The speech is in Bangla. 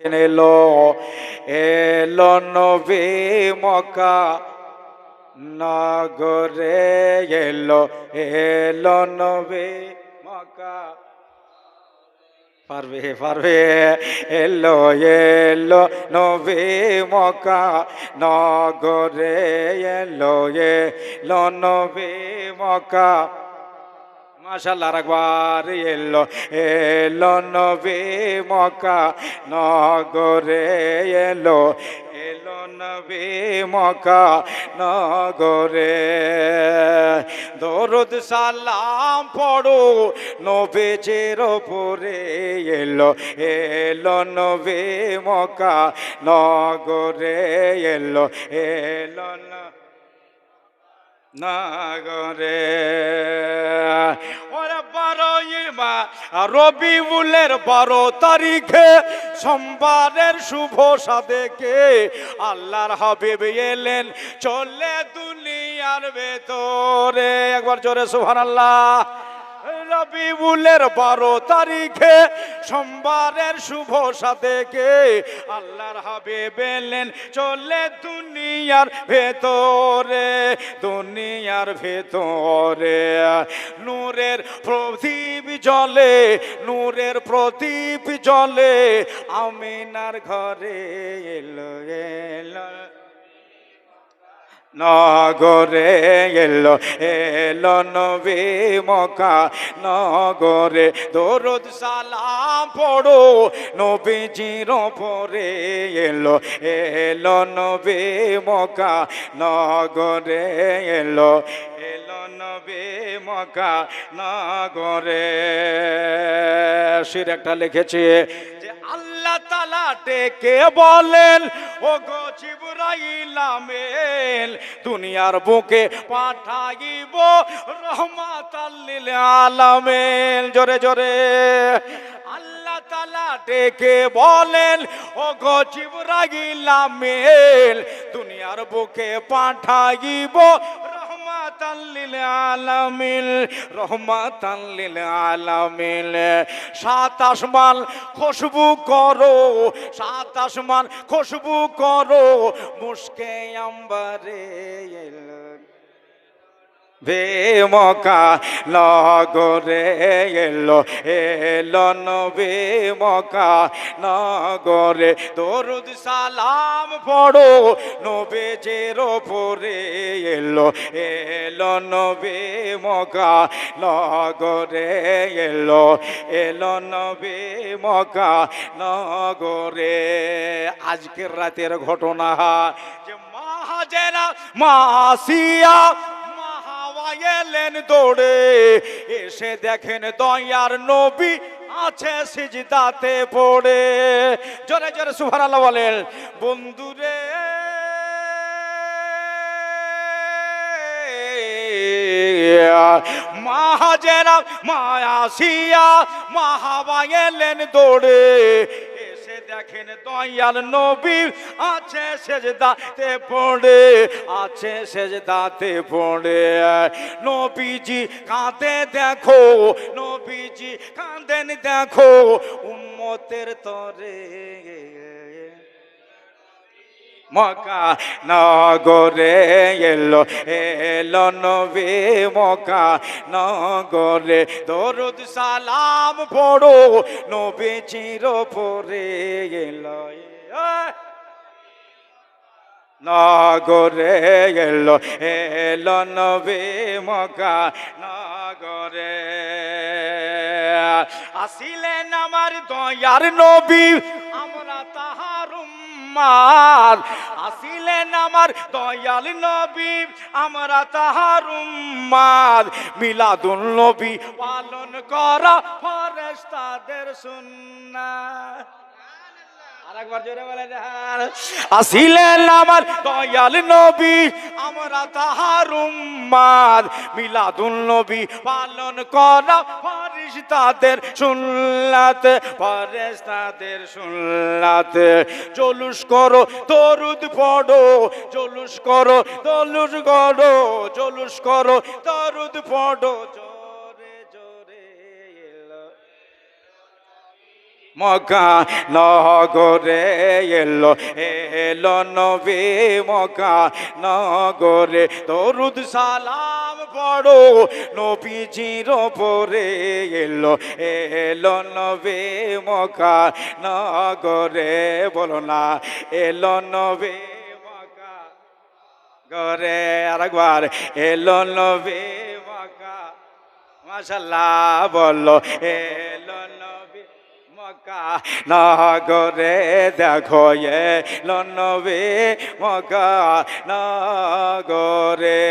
এলো এলো নবী মকা নগরে এলো এলো নবী মকা পারবে পারবে। এলো এলো নবী মকা নগরে এলো এলো নবী মকা মাশাল্লাহ একবার এলো এলো নবী মকা নগরে এলো এলো নবী মকা নগরে। দরুদ সালাম পড়ো, নবীজির ওপরে এলো এলো নবী মকা নগরে এলো এলো নাগরে রবিউলের বারো তারিখে সোমবারের শুভ সাদেকে আল্লাহর হাবিব এলেন চলে দুনিয়ার ভেতরে। একবার জোরে সুহান আল্লাহ রবিউলের বারো তারিখে সোমবারের শুভ সাদেকে আল্লাহর হাবে বেলেন চলে দুনিয়ার ভেতরে দুনিয়ার ভেতরে। নূরের প্রদীপ জলে নূরের প্রদীপ জলে আমিনার ঘরে এলো এলো। নগরে এলো এলো নবী মকা নগরে। দরুদ সালাম পড়ো, নবীজির পরে এলো এলো নবী মকা নগরে এলো এলো নবী মকা নগরে। শির একটা লিখেছে যে, আল্লাহ তালা ডেকে বলেন ও গো আমিন দুনিয়ার বুকে পাঠাইব রহমাত আলামেল জোরে জোরে। আল্লাহ তালা ডেকে বলেন ও গো জিবরাইল আমিন, দুনিয়ার বুকে পাঠাইব রহমাতাল্লিল আলামিন রহমাতাল্লিল আলামিল সাত আসমান খুশবু করো সাত আসমান খুশবু করো মুস্কে আম্বারে বেমকা নগরে এলো এলো নবে মকা নগরে। দরুদ সালাম পড়ো নবে জের ওপরে এলো এলো নবে মকা নগরে এলো এলো নবে মকা নগরে। আজকের রাতের ঘটনা যে মহাজেরা মাসিয়া এলেন দৌড়ে, এসে দেখেন দয়ার নবী আছে সিজদাতে পড়ে। জোরে জোরে, সুবহানাল্লাহ বলেন, বন্ধুরে, মাহাজেরা মায়াসিয়া মাহাবা এলেন দৌড়ে। দেখেন দয়াল নবী আছে সেজদাতে পড়ে, আছে সেজদাতে পড়ে। নবীজি কাঁদে দেখো, নবীজি কাঁদেন দেখো, উম্মতের তরে। মকা নগরে এলো এলো নবী মকা নগরে দরুদ সালাম পড়ো, নবী চির পরে এলো। নগরে এলো এলো নবী মকা নগরে আসিলেন আমার দয়ার নবী, আমরা তাহার উম্মার আসিলেন আমার দয়াল নবী আমরা তাহার উম্মাদ। মিলাদুল নবী পালন করা ফরেস্তাদের সুন্নাত। আসিলেন আমার দয়াল নবী, আমরা তাহার উম্মাদ। মিলাদুল নবী পালন করা ফরিস্তাদের সুন্নাতে, ফরেস্তাদের সুন্নাতে। জলুস করো তরুদ পড়ো, জলুস করো তলুস করো জলুস করো তরুদ পড়ো মকা নগরে এলো এলো নবী মকা নগরে। দরুদ সালাম পড়ো, নবীজির পরে এলো এলো নবী মকা নগরে। বলো না, এলো নবী মকা গরে আরেকবার, এলো নবী মকা মাশাল্লাহ বলো, এলো মক্কা নগরে দেখো এ লনবে মক্কা নগরে।